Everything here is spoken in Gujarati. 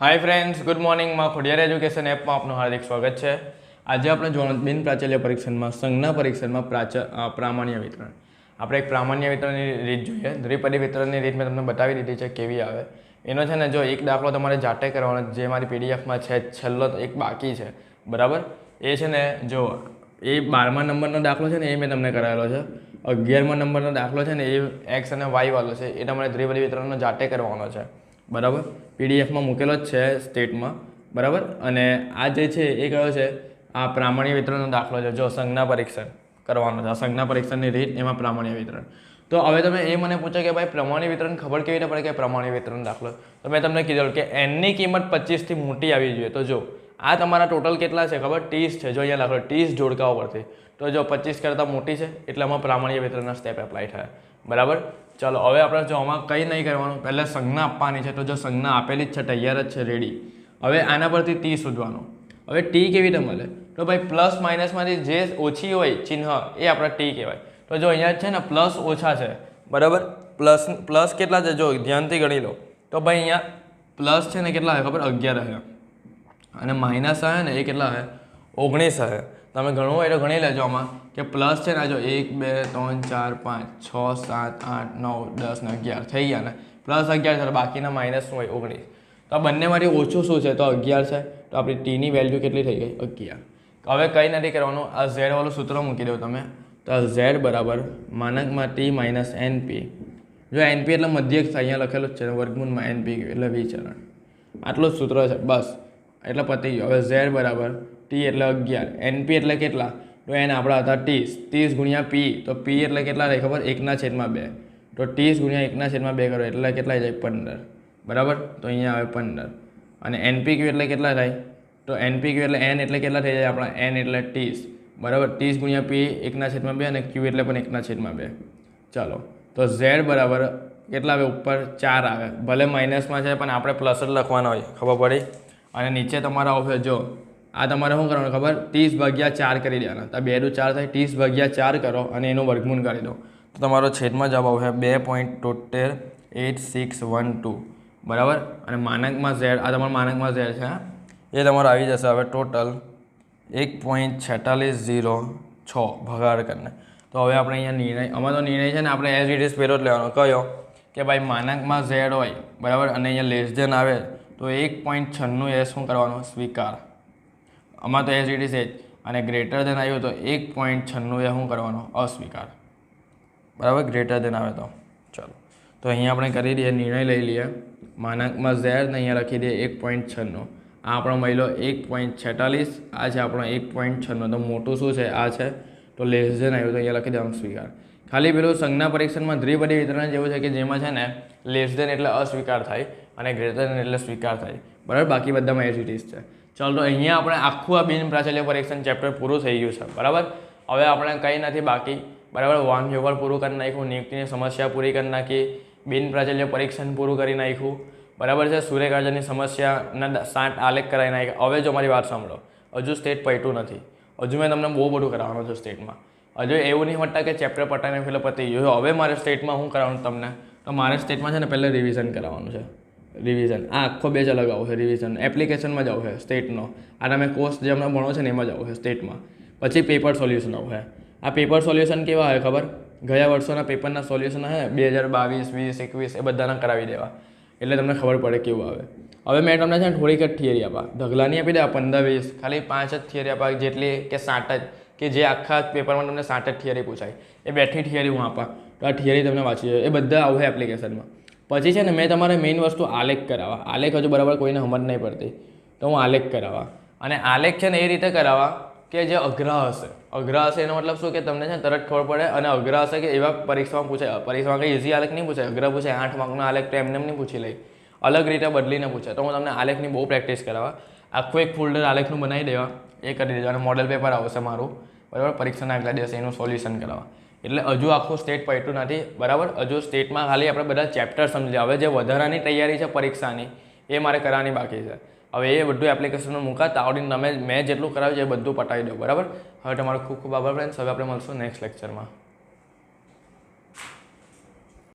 હાય ફ્રેન્ડ્સ ગુડ મોર્નિંગમાં ખોડિયાર એજ્યુકેશન એપમાં આપનું હાર્દિક સ્વાગત છે. આજે આપણે જોવાનું બિન પ્રાચલ્ય પરીક્ષણમાં સંઘના પરીક્ષણમાં પ્રાચ પ્રામાણ્ય વિતરણ. આપણે એક પ્રામાણ્ય વિતરણની રીત જોઈએ. દ્વિપદી વિતરણની રીત મેં તમને બતાવી દીધી છે, કેવી આવે. એનો છે ને, જો એક દાખલો તમારે જાતે કરવાનો, જે મારી પીડીએફમાં છે, છેલ્લો એક બાકી છે. બરાબર? એ છે ને, જો, એ બારમા નંબરનો દાખલો છે ને, એ મેં તમને કરાવેલો છે. અગિયારમા નંબરનો દાખલો છે ને, એ એક્સ અને વાય વાળો છે. એ તમારે દ્વિપદી વિતરણનો જાતે કરવાનો છે. બરાબર? પીડીએફમાં મૂકેલો જ છે સ્ટેટમાં. બરાબર? અને આ જે છે એ કયો છે? આ પ્રામાણ્ય વિતરણનો દાખલો છે. જો સંજ્ઞા પરીક્ષણ કરવાનો છે. આ સંજ્ઞા પરીક્ષણની રીત, એમાં પ્રામાણ્ય વિતરણ. તો હવે તમે એ મને પૂછો કે ભાઈ પ્રમાણ્ય વિતરણ ખબર કેવી રીતે પડે કે પ્રમાણ્ય વિતરણ દાખલો? તો મેં તમને કીધું કે એનની કિંમત પચીસથી મોટી આવી જોઈએ. તો જો, આ તમારા ટોટલ કેટલા છે ખબર? ત્રીસ છે. જો અહીંયા લખો, ત્રીસ જોડકાઓ પરથી. તો જો પચીસ કરતાં મોટી છે એટલે આમાં પ્રામાણ્ય વિતરણના સ્ટેપ એપ્લાય થાય. બરાબર? ચાલો, હવે આપણે જો આમાં કંઈ નહીં કરવાનું, પહેલાં સંજ્ઞા આપવાની છે, તો જો સંજ્ઞા આપેલી જ છે, તૈયાર જ છે રેડી હવે આના પરથી ટી શોધવાનો. હવે ટી કેવી રીતે મળે? તો ભાઈ પ્લસ માઇનસમાંથી જે ઓછી હોય, ચિહ્ન, એ આપણા ટી કહેવાય. તો જો અહીંયા છે ને પ્લસ ઓછા છે, બરાબર? પ્લસ પ્લસ કેટલા છે? જો ધ્યાનથી ગણી લો. તો ભાઈ અહીંયા પ્લસ છે ને, કેટલા છે ખબર? અગિયાર હે અને માઇનસ હશે ને, એ કેટલા હે ઓગણીસ છે. તમે ઘણું હોય ગણી લેજો આમાં કે પ્લસ છે ને જો એક, બે, ત્રણ, ચાર, પાંચ, છ, સાત, આઠ, નવ, દસ ને અગિયાર થઈ ગયા ને. પ્લસ અગિયાર છે બાકીના માઇનસ શું હોય? ઓગણીસ. તો આ બંનેમાંથી ઓછું શું છે? તો અગિયાર છે. તો આપણી ટીની વેલ્યુ કેટલી થઈ ગઈ? અગિયાર. હવે કંઈ નથી કરવાનું. આ ઝેડવાળું સૂત્ર મૂકી દો તમે તો આ ઝેડ બરાબર માનકમાં ટી માઇનસ એનપી જો એનપી એટલે મધ્યક અહીંયા લખેલું જ છે, વર્ગમૂળમાં એનપી એટલે વિચરણ આટલું જ સૂત્ર છે. બસ. એટલે પતી ગયું. હવે ઝેડ બરાબર ટી એટલે અગિયાર. એનપી એટલે કેટલા? તો એન આપણા હતા ત્રીસ. ત્રીસ ગુણ્યા પી તો પી એટલે કેટલા થાય ખબર? એકના છેદમાં બે. તો ત્રીસ ગુણ્યા એકના છેદમાં બે કરો, એટલે કેટલા જાય? પંદર. બરાબર? તો અહીંયા આવે પંદર. અને એનપી ક્યુ એટલે કેટલા થાય? તો એનપી ક્યુ એટલે એન એટલે કેટલા થઈ જાય આપણા? એન એટલે ત્રીસ. બરાબર? ત્રીસ ગુણ્યા પી એકના છેદમાં બે અને ક્યુ એટલે પણ એકના છેદમાં બે. ચાલો. તો ઝેડ બરાબર કેટલા આવે ઉપર? ચાર આવે. ભલે માઇનસમાં છે, પણ આપણે પ્લસ જ લખવાના હોય, ખબર પડી? અને નીચે તમારા આવશે જો આ તમારે શું કરવાનું ખબર? ત્રીસ ભાગ્યા ચાર કરી દેવાના તો બે દુ ચાર થાય, ત્રીસ ભાગ્યા ચાર કરો અને એનું વર્ગમૂળ કરી દો. તો તમારો છેદમાં જવાબ આવશે બે પોઈન્ટ તોતેર એટ સિક્સ વન ટુ. બરાબર? અને માનકમાં ઝેડ, આ તમારો માનકમાં ઝેડ છે એ તમારો આવી જશે. હવે ટોટલ એક પોઈન્ટ છેતાલીસ ઝીરો છ ભગાડ કરીને. તો હવે આપણે અહીંયા નિર્ણય અમારો તો નિર્ણય છે ને, આપણે એઝ ઇટ ઇઝ પેલો જ લેવાનો. કયો? કે ભાઈ માનકમાં ઝેડ હોય, બરાબર? અને અહીંયા લેસ દેન આવે, તો એક પોઈન્ટ છન્નું એ શું કરવાનો? સ્વીકાર. આમાં તો એઝ ઇટ જ અને ગ્રેટર દેન આવ્યું તો એક પોઈન્ટ છન્નું એ શું કરવાનો, અસ્વીકાર. બરાબર? ગ્રેટર દેન આવે તો. ચાલો. તો અહીંયા આપણે કરી દઈએ, નિર્ણય લઈ લઈએ. માનકમાં ઝેર ને અહીંયા લખી દઈએ એક પોઈન્ટ છન્નું. આ આપણો મહિલો એક પોઈન્ટ છેતાલીસ, આ છે આપણો એક પોઈન્ટ છન્નું. તો મોટું શું છે? આ છે. તો લેસ દેન આવ્યું તો અહીંયા લખી દેવાનું સ્વીકાર ખાલી પેલું સંજ્ઞા પરીક્ષણમાં દ્વિપદી વિતરણ જેવું છે કે જેમાં છે ને લેસ દેન એટલે અસ્વીકાર થાય અને ગ્રેટર દેન એટલે સ્વીકાર થાય. બરાબર? બાકી બધામાં એઝ છે. ચાલો, તો અહીંયા આપણે આખું આ બિન પ્રાચલ્ય પરીક્ષણ ચેપ્ટર પૂરું થઈ ગયું છે, બરાબર? હવે આપણે કંઈ નથી બાકી, બરાબર? વાન વ્યવહાર પૂરું કરી નાખ્યું નિયુક્તિની સમસ્યા પૂરી કરી નાખી, બિન પ્રાચલ્ય પરીક્ષણ પૂરું કરી નાખ્યું, બરાબર છે? સૂર્યકાર્યની સમસ્યાના સાત આલેખ કરાવી નાખ્યા. હવે જો મારી વાત સાંભળો. હજુ સ્ટેટ પટ્યું નથી. હજુ મેં તમને બહુ બધું કરાવવાનું છે સ્ટેટમાં હજુ એવું નહીં હોતા કે ચેપ્ટર પટાઈને એટલે પતી ગયું. હવે મારે સ્ટેટમાં શું કરાવવાનું તમને? તો મારે સ્ટેટમાં છે ને પહેલાં રિવિઝન કરાવવાનું છે. રિવિઝન આ આખો બેચ અલગ આવશે રિવિઝન એપ્લિકેશનમાં જ આવશે સ્ટેટનો આ તમે કોર્સ જે હમણાં ભણો છે ને એમાં જ આવશે સ્ટેટમાં પછી પેપર સોલ્યુશન આવશે આ પેપર સોલ્યુશન કેવા હોય ખબર? ગયા વર્ષોના પેપરના સોલ્યુશન હે, બે હજાર બાવીસ, વીસ, એકવીસ, એ બધાના કરાવી દેવા. એટલે તમને ખબર પડે કેવું આવે. હવે મેં તમને છે ને થોડીક જ થિયરી આપા. ઢગલાની આપી દેવા પંદર, વીસ, ખાલી પાંચ જ થિયરી આપા, જેટલી કે સાત જ, કે જે આખા પેપરમાં તમને સાત જ થિયરી પૂછાય. એ બેઠી થિયરી હું આપા. તો આ થિયરી તમને વાંચી જાય એ બધા આવશે એપ્લિકેશનમાં પછી છે ને મેં તમારે મેઇન વસ્તુ આલેખ કરાવવા. આલેખ હજુ બરાબર કોઈને સમજ નહીં પડતી. તો હું આલેખ કરાવવા. અને આલેખ છે ને એ રીતે કરાવવા કે જે અઘરા હશે. અઘરા હશે એનો મતલબ શું કે તમને છે તરત ખબર પડે અને અઘરા હશે કે એવા પરીક્ષામાં પૂછાય. પરીક્ષામાં કંઈ ઇઝી આલેખ નહીં પૂછાય. અઘરા પૂછાય, આઠ માર્કનો આલેખ તો એમને નહીં પૂછી લઈ અલગ રીતે બદલીને પૂછે તો હું તમને આલેખની બહુ પ્રેક્ટિસ કરાવવા. આખું એક ફોલ્ડર આલેખનું બનાવી દેવા. એ કરી દેજો. અને મોડલ પેપર આવશે મારું. બરાબર? પરીક્ષાના આગલા દિવસે એનું સોલ્યુશન કરાવવા. એટલે હજુ આખું સ્ટેટ પટ્યું નથી. બરાબર? હજુ સ્ટેટમાં ખાલી આપણે બધા ચેપ્ટર સમજ્યા હવે જે વધારાની તૈયારી છે પરીક્ષાની, એ મારે કરવાની બાકી છે. હવે એ બધું એપ્લિકેશનમાં મૂકાતા આવડીને તમે મેં જેટલું કરાવ્યું છે એ બધું પટાવી દો. બરાબર? હવે તમારો ખૂબ ખૂબ આભાર ફ્રેન્ડ્સ હવે આપણે મળશું નેક્સ્ટ લેક્ચરમાં